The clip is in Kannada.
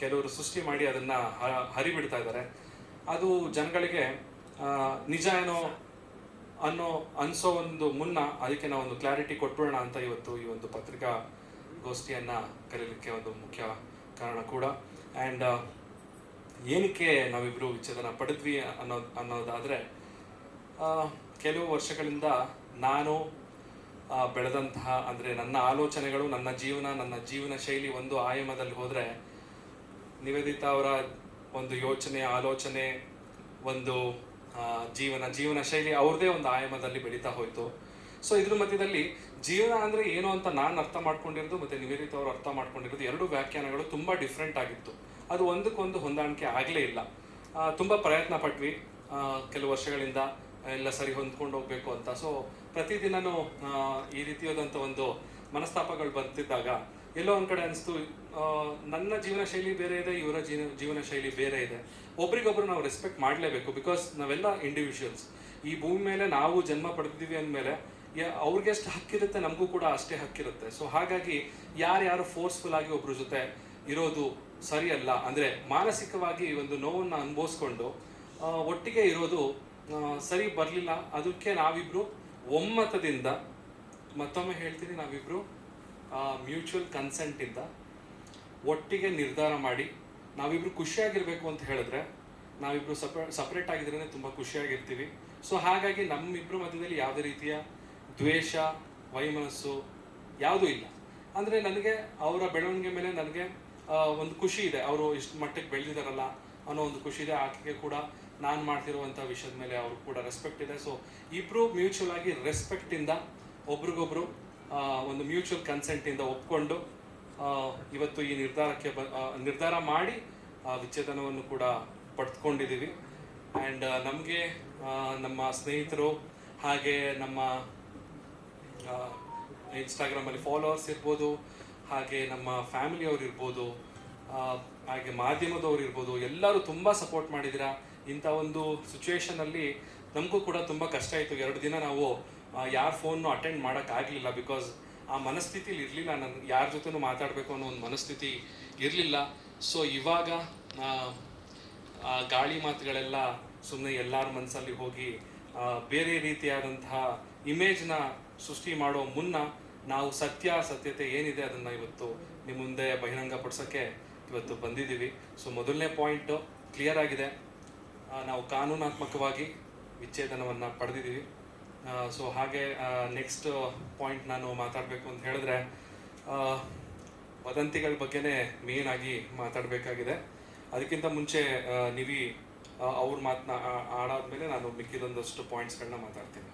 ಕೆಲವರು ಸೃಷ್ಟಿ ಮಾಡಿ ಅದನ್ನ ಹರಿಬಿಡ್ತಾ ಇದ್ದಾರೆ. ಅದು ಜನಗಳಿಗೆ ನಿಜ ಏನೋ ಅನ್ನೋ ಅನ್ಸೋ ಒಂದು ಮುನ್ನ ಅದಕ್ಕೆ ನಾವು ಒಂದು ಕ್ಲಾರಿಟಿ ಕೊಟ್ಬಿಡೋಣ ಅಂತ ಇವತ್ತು ಈ ಒಂದು ಪತ್ರಿಕಾ ಗೋಷ್ಠಿಯನ್ನ ಕರೀಲಿಕ್ಕೆ ಒಂದು ಮುಖ್ಯ ಕಾರಣ ಕೂಡ. ಆ್ಯಂಡ್ ಏನಕ್ಕೆ ನಾವಿಬ್ರು ವಿಚ್ಛೇದನ ಪಡೆದ್ವಿ ಅನ್ನೋ, ಅನ್ನೋದಾದ್ರೆ ಕೆಲವು ವರ್ಷಗಳಿಂದ ನಾನು ಬೆಳೆದಂತಹ ಅಂದರೆ ನನ್ನ ಆಲೋಚನೆಗಳು, ನನ್ನ ಜೀವನ ನನ್ನ ಜೀವನ ಶೈಲಿ ಒಂದು ಆಯಾಮದಲ್ಲಿ ಹೋದರೆ ನಿವೇದಿತಾ ಅವರ ಒಂದು ಯೋಚನೆ, ಆಲೋಚನೆ, ಒಂದು ಜೀವನ ಜೀವನ ಶೈಲಿ ಅವ್ರದೇ ಒಂದು ಆಯಾಮದಲ್ಲಿ ಬೆಳೀತಾ ಹೋಯ್ತು. ಸೊ ಇದ್ರ ಮಧ್ಯದಲ್ಲಿ ಜೀವನ ಅಂದ್ರೆ ಏನು ಅಂತ ನಾನು ಅರ್ಥ ಮಾಡ್ಕೊಂಡಿರೋದು ಮತ್ತೆ ನಿವೇದಿತ ಅವರು ಅರ್ಥ ಮಾಡ್ಕೊಂಡಿರೋದು ಎರಡು ವ್ಯಾಖ್ಯಾನಗಳು ತುಂಬಾ ಡಿಫ್ರೆಂಟ್ ಆಗಿತ್ತು. ಅದು ಒಂದಕ್ಕೊಂದು ಹೊಂದಾಣಿಕೆ ಆಗಲೇ ಇಲ್ಲ. ತುಂಬಾ ಪ್ರಯತ್ನ ಪಟ್ವಿ. ಕೆಲವು ವರ್ಷಗಳಿಂದ ಎಲ್ಲ ಸರಿ ಹೊಂದ್ಕೊಂಡು ಹೋಗ್ಬೇಕು ಅಂತ. ಸೊ ಪ್ರತಿದಿನನೂ ಈ ರೀತಿಯಾದಂಥ ಒಂದು ಮನಸ್ತಾಪಗಳು ಬರ್ತಿದ್ದಾಗ ಎಲ್ಲೋ ಒಂದ್ ಕಡೆ ಅನಿಸ್ತು ನನ್ನ ಜೀವನ ಶೈಲಿ ಬೇರೆ ಇದೆ, ಇವರ ಜೀವನ ಜೀವನ ಶೈಲಿ ಬೇರೆ ಇದೆ. ಒಬ್ರಿಗೊಬ್ರು ನಾವು ರೆಸ್ಪೆಕ್ಟ್ ಮಾಡಲೇಬೇಕು ಬಿಕಾಸ್ ನಾವೆಲ್ಲ ಇಂಡಿವಿಜುವಲ್ಸ್ ಈ ಭೂಮಿ ಮೇಲೆ ನಾವು ಜನ್ಮ ಪಡೆದಿದ್ದೀವಿ ಅಂದಮೇಲೆ ಅವ್ರಿಗೆ ಎಷ್ಟು ಹಕ್ಕಿರುತ್ತೆ, ನಮಗೂ ಕೂಡ ಅಷ್ಟೇ ಹಕ್ಕಿರುತ್ತೆ. ಸೊ ಹಾಗಾಗಿ ಯಾರ್ಯಾರು ಫೋರ್ಸ್ಫುಲ್ ಆಗಿ ಒಬ್ರ ಜೊತೆ ಇರೋದು ಸರಿಯಲ್ಲ ಅಂದರೆ ಮಾನಸಿಕವಾಗಿ ಒಂದು ನೋವನ್ನು ಅನುಭವಿಸ್ಕೊಂಡು ಒಟ್ಟಿಗೆ ಇರೋದು ಸರಿ ಬರಲಿಲ್ಲ, ಅದಕ್ಕೆ ನಾವಿಬ್ರು ಒಮ್ಮತದಿಂದ ಮತ್ತೊಮ್ಮೆ ಹೇಳ್ತೀನಿ, ನಾವಿಬ್ರು ಮ್ಯೂಚುವಲ್ ಕನ್ಸೆಂಟ್ ಇಂದ ಒಟ್ಟಿಗೆ ನಿರ್ಧಾರ ಮಾಡಿ, ನಾವಿಬ್ರು ಖುಷಿಯಾಗಿರ್ಬೇಕು ಅಂತ ಹೇಳಿದ್ರೆ, ನಾವಿಬ್ರು ಸಪ್ರೇ ಸಪ್ರೇಟ್ ಆಗಿದ್ರೇ ತುಂಬಾ ಖುಷಿಯಾಗಿರ್ತೀವಿ. ಸೊ ಹಾಗಾಗಿ ನಮ್ಮಿಬ್ಬರು ಮಧ್ಯದಲ್ಲಿ ಯಾವುದೇ ರೀತಿಯ ದ್ವೇಷ, ವೈಮನಸ್ಸು ಯಾವುದೂ ಇಲ್ಲ. ಅಂದ್ರೆ ನನಗೆ ಅವರ ಬೆಳವಣಿಗೆ ಮೇಲೆ ನನಗೆ ಒಂದು ಖುಷಿ ಇದೆ. ಅವರು ಇಷ್ಟು ಮಟ್ಟಕ್ಕೆ ಬೆಳೆದಿದಾರಲ್ಲ ಅನ್ನೋ ಒಂದು ಖುಷಿ ಇದೆ. ಆಕೆಗೆ ಕೂಡ ನಾನು ಮಾಡ್ತಿರುವಂಥ ವಿಷಯದ ಮೇಲೆ ಅವ್ರಿಗೆ ಕೂಡ ರೆಸ್ಪೆಕ್ಟ್ ಇದೆ. ಸೊ ಇಬ್ಬರು ಮ್ಯೂಚುವಲ್ ಆಗಿ ರೆಸ್ಪೆಕ್ಟಿಂದ ಒಬ್ರಿಗೊಬ್ರು ಒಂದು ಮ್ಯೂಚುವಲ್ ಕನ್ಸೆಂಟ್ ಇಂದ ಒಪ್ಕೊಂಡು ಇವತ್ತು ಈ ನಿರ್ಧಾರಕ್ಕೆ ಬ ನಿರ್ಧಾರ ಮಾಡಿ ವಿಚ್ಛೇದನವನ್ನು ಕೂಡ ಪಡೆದುಕೊಂಡಿದ್ದೀವಿ ಆ್ಯಂಡ್ ನಮಗೆ ನಮ್ಮ ಸ್ನೇಹಿತರು ಹಾಗೆ ನಮ್ಮ ಇನ್ಸ್ಟಾಗ್ರಾಮಲ್ಲಿ ಫಾಲೋವರ್ಸ್ ಇರ್ಬೋದು, ಹಾಗೆ ನಮ್ಮ ಫ್ಯಾಮಿಲಿಯವ್ರು ಇರ್ಬೋದು ಹಾಗೆ ಮಾಧ್ಯಮದವ್ರು ಇರ್ಬೋದು, ಎಲ್ಲರೂ ತುಂಬ ಸಪೋರ್ಟ್ ಮಾಡಿದ್ದೀರಾ. ಇಂಥ ಒಂದು ಸಿಚುವೇಶನಲ್ಲಿ ನಮಗೂ ಕೂಡ ತುಂಬ ಕಷ್ಟ ಆಯಿತು. ಎರಡು ದಿನ ನಾವು ಯಾರ ಫೋನ್ನು ಅಟೆಂಡ್ ಮಾಡೋಕ್ಕಾಗಲಿಲ್ಲ ಬಿಕಾಸ್ ಆ ಮನಸ್ಥಿತಿಲಿ ಇರಲಿಲ್ಲ. ನಾನು ಯಾರ ಜೊತೆನೂ ಮಾತಾಡಬೇಕು ಅನ್ನೋ ಒಂದು ಮನಸ್ಥಿತಿ ಇರಲಿಲ್ಲ. ಸೊ ಇವಾಗ ಆ, ಗಾಳಿ ಮಾತುಗಳೆಲ್ಲ ಸುಮ್ಮನೆ ಎಲ್ಲರ ಮನಸ್ಸಲ್ಲಿ ಹೋಗಿ ಬೇರೆ ರೀತಿಯಾದಂತಹ ಇಮೇಜ್ನ ಸೃಷ್ಟಿ ಮಾಡೋ ಮುನ್ನ ನಾವು ಸತ್ಯ ಸತ್ಯತೆ ಏನಿದೆ ಅದನ್ನ ಇವತ್ತು ನಿಮ್ಮ ಮುಂದೆ ಬಹಿರಂಗಪಡಿಸೋಕ್ಕೆ ಇವತ್ತು ಬಂದಿದ್ದೀವಿ. ಸೊ ಮೊದಲನೇ ಪಾಯಿಂಟ್ ಕ್ಲಿಯರ್ ಆಗಿದೆ. ನಾವು ಕಾನೂನಾತ್ಮಕವಾಗಿ ವಿಚ್ಛೇದನವನ್ನು ಪಡೆದಿದ್ದೀವಿ. ಸೊ ಹಾಗೆ ನೆಕ್ಸ್ಟ್ ಪಾಯಿಂಟ್ ನಾನು ಮಾತಾಡಬೇಕು ಅಂತ ಹೇಳಿದ್ರೆ ವದಂತಿಗಳ ಬಗ್ಗೆನೇ ಮೇನ್ ಆಗಿ ಮಾತಾಡಬೇಕಾಗಿದೆ. ಅದಕ್ಕಿಂತ ಮುಂಚೆ ನಿವಿ ಅವ್ರ ಮಾತನ್ನ ಆಡಾದ್ಮೇಲೆ ನಾನು ಮಿಕ್ಕಿದೊಂದಷ್ಟು ಪಾಯಿಂಟ್ಸ್ಗಳನ್ನ ಮಾತಾಡ್ತೀನಿ.